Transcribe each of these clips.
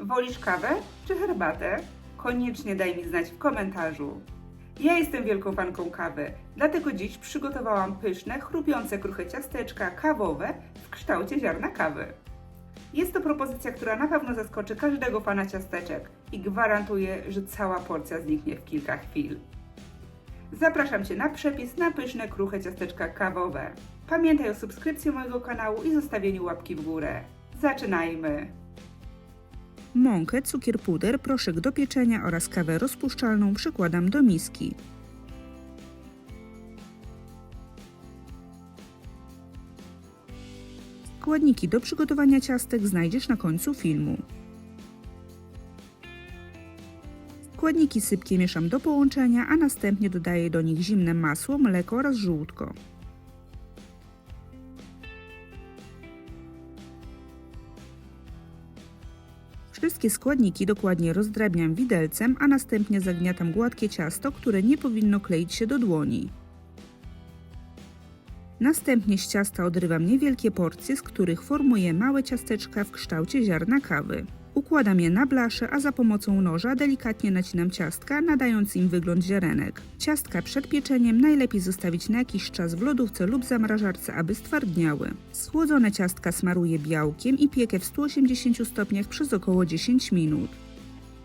Wolisz kawę czy herbatę? Koniecznie daj mi znać w komentarzu. Ja jestem wielką fanką kawy, dlatego dziś przygotowałam pyszne, chrupiące kruche ciasteczka kawowe w kształcie ziarna kawy. Jest to propozycja, która na pewno zaskoczy każdego fana ciasteczek i gwarantuję, że cała porcja zniknie w kilka chwil. Zapraszam Cię na przepis na pyszne, kruche ciasteczka kawowe. Pamiętaj o subskrypcji mojego kanału i zostawieniu łapki w górę. Zaczynajmy! Mąkę, cukier puder, proszek do pieczenia oraz kawę rozpuszczalną przykładam do miski. Składniki do przygotowania ciastek znajdziesz na końcu filmu. Składniki sypkie mieszam do połączenia, a następnie dodaję do nich zimne masło, mleko oraz żółtko. Wszystkie składniki dokładnie rozdrabniam widelcem, a następnie zagniatam gładkie ciasto, które nie powinno kleić się do dłoni. Następnie z ciasta odrywam niewielkie porcje, z których formuję małe ciasteczka w kształcie ziarna kawy. Układam je na blaszę, a za pomocą noża delikatnie nacinam ciastka, nadając im wygląd ziarenek. Ciastka przed pieczeniem najlepiej zostawić na jakiś czas w lodówce lub zamrażarce, aby stwardniały. Schłodzone ciastka smaruję białkiem i piekę w 180 stopniach przez około 10 minut.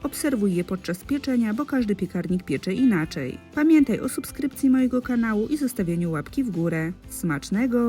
Obserwuj je podczas pieczenia, bo każdy piekarnik piecze inaczej. Pamiętaj o subskrypcji mojego kanału i zostawieniu łapki w górę. Smacznego!